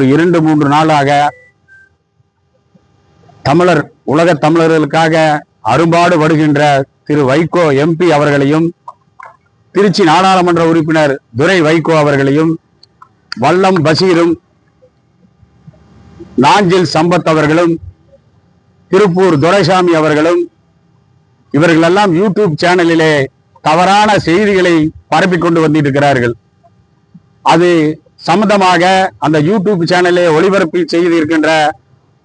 ஒரு இரண்டு மூன்று நாளாக தமிழர் உலக தமிழர்களுக்காக அரும்பாடு வருகின்ற திரு வைகோ எம்பி அவர்களையும் திருச்சி நாடாளுமன்ற உறுப்பினர் துரை வைகோ அவர்களையும் வல்லம் பஷீரும் நாஞ்சில் சம்பத் அவர்களும் திருப்பூர் துரைசாமி அவர்களும் இவர்களெல்லாம் யூடியூப் சேனலிலே தவறான செய்திகளை பரப்பிக்கொண்டு வந்திருக்கிறார்கள். அது சம்பந்தமாக அந்த யூடியூப் சேனலை ஒளிபரப்பி செய்திருக்கின்ற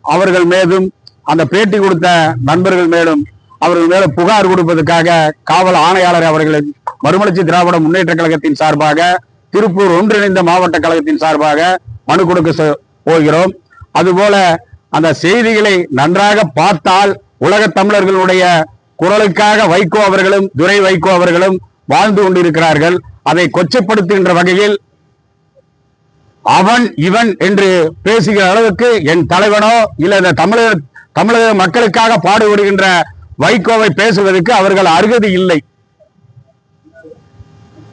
அவர்கள் மேலும் அந்த பேட்டி கொடுத்த நண்பர்கள் மேலும் அவர்கள் மேலும் புகார் கொடுப்பதற்காக காவல் ஆணையாளர் அவர்களை மறுமலர்ச்சி திராவிட முன்னேற்ற கழகத்தின் சார்பாக திருப்பூர் ஒன்றிணைந்த மாவட்ட கழகத்தின் சார்பாக மனு கொடுக்க போகிறோம். அதுபோல அந்த செய்திகளை நன்றாக பார்த்தால் உலக தமிழர்களுடைய குரலுக்காக வைகோ அவர்களும் துரை வைகோ அவர்களும் வாழ்ந்து கொண்டிருக்கிறார்கள். அதை கொச்சப்படுத்துகின்ற வகையில் அவன் இவன் என்று பேசுகிற அளவுக்கு என் தலைவனோ இல்ல இந்த தமிழக தமிழக மக்களுக்காக பாடுபடுகின்ற வைகோவை பேசுவதற்கு அவர்கள் அருகதி இல்லை.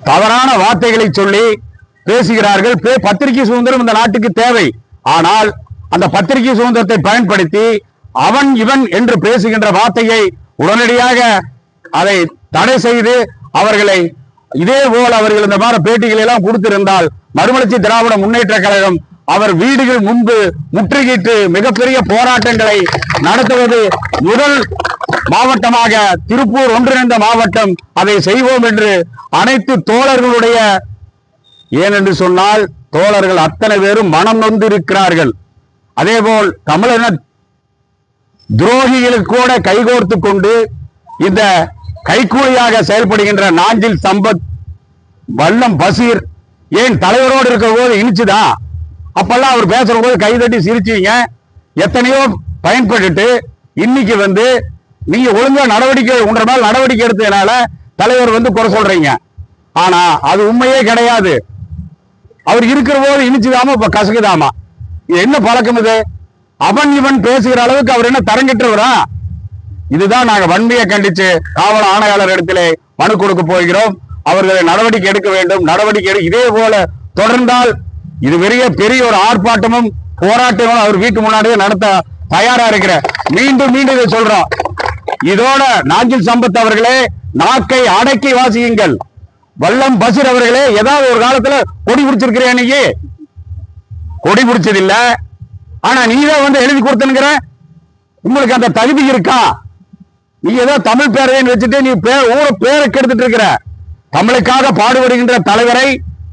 தவறான வார்த்தைகளை சொல்லி பேசுகிறார்கள். பே- பத்திரிகை சுதந்திரம் இந்த நாட்டுக்கு தேவை. ஆனால் அந்த பத்திரிகை சுதந்திரத்தை பயன்படுத்தி அவன் இவன் என்று பேசுகின்ற வார்த்தையை உடனடியாக அதை தடை செய்து அவர்களை இதே போல் அவர்கள் இந்த மாதிரி பேட்டிகளை எல்லாம் கொடுத்திருந்தால் மறுமலர்ச்சி திராவிட முன்னேற்ற கழகம் அவர் வீடுகள் முன்பு முற்றுகையிட்டு மிகப்பெரிய போராட்டங்களை நடத்துவது முதல் மாவட்டமாக திருப்பூர் ஒன்றிணைந்த மாவட்டம் அதை செய்வோம் என்று அனைத்து தோழர்களுடைய ஏனென்று சொன்னால் தோழர்கள் அத்தனை பேரும் மனம் நொந்திருக்கிறார்கள். அதேபோல் தமிழன துரோகிகளுக்கு கூட கைகோர்த்து கொண்டு இந்த கைக்கூலியாக செயல்படுகின்ற நாஞ்சில் சம்பத் வல்லம் பசீர் ஏன் தலைவரோடு இருக்கிற போது இனிச்சுதா? அப்பெல்லாம் அவர் பேசுற போது கைதட்டி சிரிச்சீங்க எத்தனையோ பயன்பட்டுட்டு இன்னைக்கு வந்து நீங்க ஒழுங்கா நடவடிக்கை உன்ற மேல் நடவடிக்கை எடுத்ததுனால தலைவர் வந்து குறை சொல்றீங்க. ஆனா அது உண்மையே கிடையாது. அவர் இருக்கிற போது இனிச்சுதாமா இப்ப கசகுதாமா என்ன பழக்கம் இது? அவன் இவன் பேசுகிற அளவுக்கு அவர் என்ன தரங்கிட்டவரா? இதுதான் நாங்க வன்மையை கண்டிச்சு காவல் ஆணையாளர் இடத்திலே மனு கொடுக்க போகிறோம். அவர்களை நடவடிக்கை எடுக்க வேண்டும். நடவடிக்கை எடு இதே போல தொடர்ந்தால் இது பெரிய பெரிய ஒரு ஆர்ப்பாட்டமும் போராட்டமும் அவர் வீட்டு முன்னாடியே நடத்த தயாரா இருக்கிற மீண்டும் மீண்டும் இதை சொல்றோம். இதோட நாஞ்சில் சம்பத் அவர்களே நாக்கை அடக்கி வாசியுங்கள். வல்லம் பசிர் அவர்களே ஏதாவது ஒரு காலத்துல கொடி பிடிச்சிருக்கிறேன் நீ கொடி பிடிச்சது இல்ல ஆனா நீதான் வந்து எழுதி கொடுத்தனுங்கிற? உங்களுக்கு அந்த தகுதி இருக்கா? நீ ஏதோ தமிழ் பேரையன்னு வச்சுட்டு நீ பேர் ஊர பேரை கெடுத்துட்டு இருக்கிற. தமிழுக்காக பாடுபடுகின்ற தலைவரை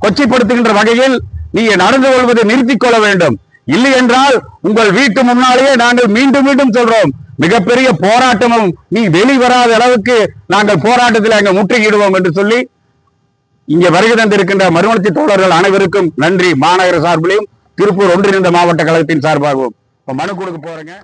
கொச்சைப்படுத்துகின்ற வகையில் நீங்க நடந்து கொள்வதை நிறுத்திக் கொள்ள வேண்டும். இல்லை என்றால் உங்கள் வீட்டு முன்னாலேயே நாங்கள் மீண்டும் மீண்டும் சொல்றோம். மிகப்பெரிய போராட்டமும் நீ வெளிவராத அளவுக்கு நாங்கள் போராட்டத்தில் அங்க முற்றுகிடுவோம் என்று சொல்லி இங்க வருகை தந்திருக்கின்ற மறுமலர்ச்சி தோழர்கள் அனைவருக்கும் நன்றி. மாநகர சார்பிலையும் திருப்பூர் ஒன்றிணைந்த மாவட்ட கழகத்தின் சார்பாகவும். இப்ப மனு கொடுக்க போறேங்க.